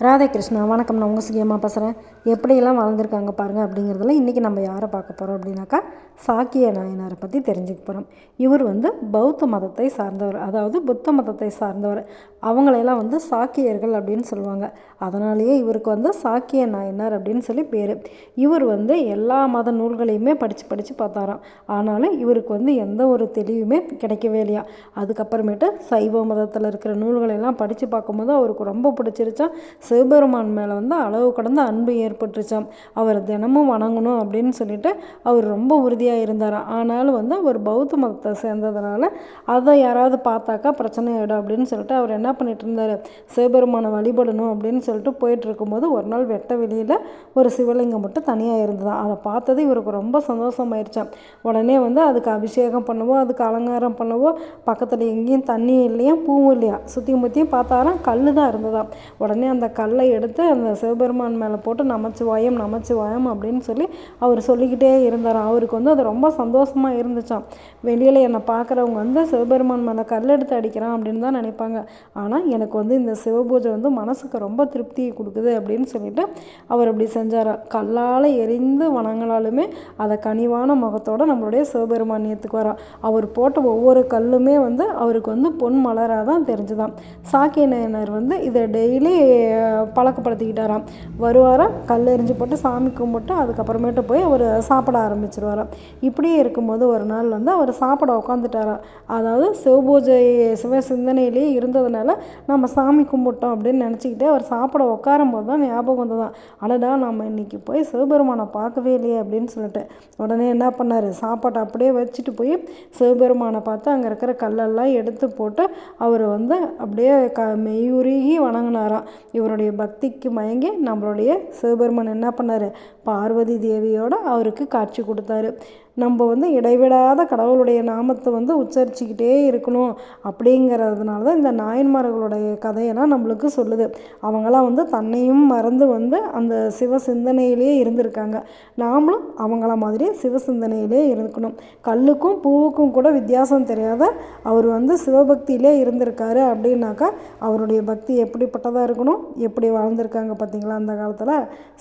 ராதாகிருஷ்ணா வணக்கம். நான் உங்கள் சுகியமாக பேசுகிறேன் எப்படியெல்லாம் வாழ்ந்திருக்காங்க பாருங்கள் அப்படிங்கிறதுல இன்றைக்கி நம்ம யாரை பார்க்க போகிறோம் அப்படின்னாக்கா சாக்கிய நாயனாரை பற்றி தெரிஞ்சுக்க போகிறோம் இவர் வந்து பௌத்த மதத்தை சார்ந்தவர். அதாவது புத்த மதத்தை சார்ந்தவர். அவங்களையெல்லாம் வந்து சாக்கியர்கள் அப்படின்னு சொல்லுவாங்க. அதனாலேயே இவருக்கு வந்து சாக்கிய நாயனார் அப்படின்னு சொல்லி பேர். இவர் வந்து எல்லா மத நூல்களையுமே படித்து படித்து பார்த்தாராம். ஆனாலும் இவருக்கு வந்து எந்த ஒரு தெளிவுமே கிடைக்கவே இல்லையா? அதுக்கப்புறமேட்டு சைவ மதத்தில் இருக்கிற நூல்களையெல்லாம் படித்து பார்க்கும்போது அவருக்கு ரொம்ப பிடிச்சிருச்சா? சிவபெருமான் மேலே வந்து அளவு கடந்த அன்பு ஏற்பட்டுச்சாம். அவர் தினமும் வணங்கணும் அப்படின்னு சொல்லிட்டு அவர் ரொம்ப உறுதியாக இருந்தார்? ஆனாலும் வந்து அவர் பௌத்த மதத்தை சேர்ந்ததுனால அதை யாராவது பார்த்தாக்கா பிரச்சனை ஆகிடும் அப்படின்னு சொல்லிட்டு அவர் என்ன பண்ணிட்டு இருந்தார்? சிவபெருமானை வழிபடணும் அப்படின்னு சொல்லிட்டு போயிட்டு இருக்கும்போது ஒரு நாள் வெட்ட வெளியில் ஒரு சிவலிங்கம் மட்டும் தனியாக இருந்ததான் அதை பார்த்தது இவருக்கு ரொம்ப சந்தோஷமாயிருச்சான் உடனே வந்து அதுக்கு அபிஷேகம் பண்ணவோ அதுக்கு அலங்காரம் பண்ணவோ பக்கத்தில் எங்கேயும் தண்ணி இல்லையா பூவும் இல்லையா? சுற்றி முற்றியும் பார்த்தாலும் கல் தான் இருந்ததாம். உடனே அந்த கல்லை எடுத்து அந்த சிவபெருமான் மேலே போட்டு நமச்சிவாயம் நமச்சிவாயம் அப்படின்னு சொல்லி அவர் சொல்லிக்கிட்டே இருந்தாராம் அவருக்கு வந்து அது ரொம்ப சந்தோஷமாக இருந்துச்சாம். வெளியில் என்னை பார்க்குறவங்க வந்து சிவபெருமான் மேலே கல் எடுத்து அடிக்கிறான் அப்படின்னு தான் நினைப்பாங்க. ஆனால் எனக்கு வந்து இந்த சிவபூஜை வந்து மனசுக்கு ரொம்ப திருப்தியை கொடுக்குது அப்படின்னு சொல்லிட்டு அவர் அப்படி செஞ்சார். கல்லால் எரிந்து வணங்கினாலுமே அதை கனிவான முகத்தோடு நம்மளுடைய சிவபெருமான் ஏற்றுக்குவாரா அவர் போட்ட ஒவ்வொரு கல்லுமே வந்து அவருக்கு வந்து பொன் மலராக தான் தெரிஞ்சுதான் சாக்கிய நயனர் வந்து இதை டெய்லி பழக்கப்படுத்திக்கிட்டாராம். வருவாராம் கல் எரிஞ்சு போட்டு சாமி கும்பிட்டு அதுக்கப்புறமேட்டு போய் அவர் சாப்பிட ஆரம்பிச்சிருவாராம். இப்படியே இருக்கும்போது ஒரு நாள் வந்து அவர் சாப்பிட உட்காந்துட்டாராம் அதாவது சிவபூஜை சிவ சிந்தனையிலேயே இருந்ததுனால நம்ம சாமி கும்பிட்டோம் அப்படின்னு நினச்சிக்கிட்டே அவர் சாப்பிட உட்காரும் போது தான் ஞாபகம் வந்ததான் அடடா நம்ம இன்றைக்கி போய் சிவபெருமானை பார்க்கவே இல்லையே அப்படின்னு சொல்லிட்டு உடனே என்ன பண்ணார்? சாப்பாட்டை அப்படியே வச்சுட்டு போய் சிவபெருமானை பார்த்து அங்கே இருக்கிற கல்லெல்லாம் எடுத்து போட்டு அவர் வந்து அப்படியே க மெய்யுருகி வணங்கினாராம். இவருடைய பக்திக்கு மயங்கி நம்மளுடைய சிவபெருமான் என்ன பண்ணார்? பார்வதி தேவியோட அவருக்கு காட்சி கொடுத்தாரு. நம்ம வந்து இடைவிடாத கடவுளுடைய நாமத்தை வந்து உச்சரிச்சுக்கிட்டே இருக்கணும் அப்படிங்கிறதுனால தான் இந்த நாயன்மார்களுடைய கதையெல்லாம் நம்மளுக்கு சொல்லுது. அவங்களாம் வந்து தன்னையும் மறந்து வந்து அந்த சிவ சிந்தனையிலே இருந்திருக்காங்க. நாமளும் அவங்கள மாதிரி சிவ சிந்தனையிலே இருக்கணும். கல்லுக்கும் பூவுக்கும் கூட வித்தியாசம் தெரியாத அவர் வந்து சிவபக்தியிலே இருந்திருக்காரு அப்படின்னாக்கா அவருடைய பக்தி எப்படிப்பட்டதாக இருக்கணும்? எப்படி வாழ்ந்திருக்காங்க பார்த்தீங்களா அந்த காலத்தில்?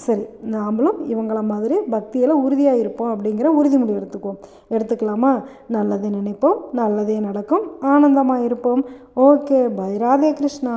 சரி நாமளும் இவங்கள மாதிரி பக்தியில் உறுதியாக இருப்போம் அப்படிங்கிற உறுதிமொழி எடுத்துக்குவோம். எடுத்துக்கலாமா? நல்லதே நினைப்போம் நல்லதே நடக்கும் ஆனந்தமாக இருப்போம். Okay bye Radhe Krishna.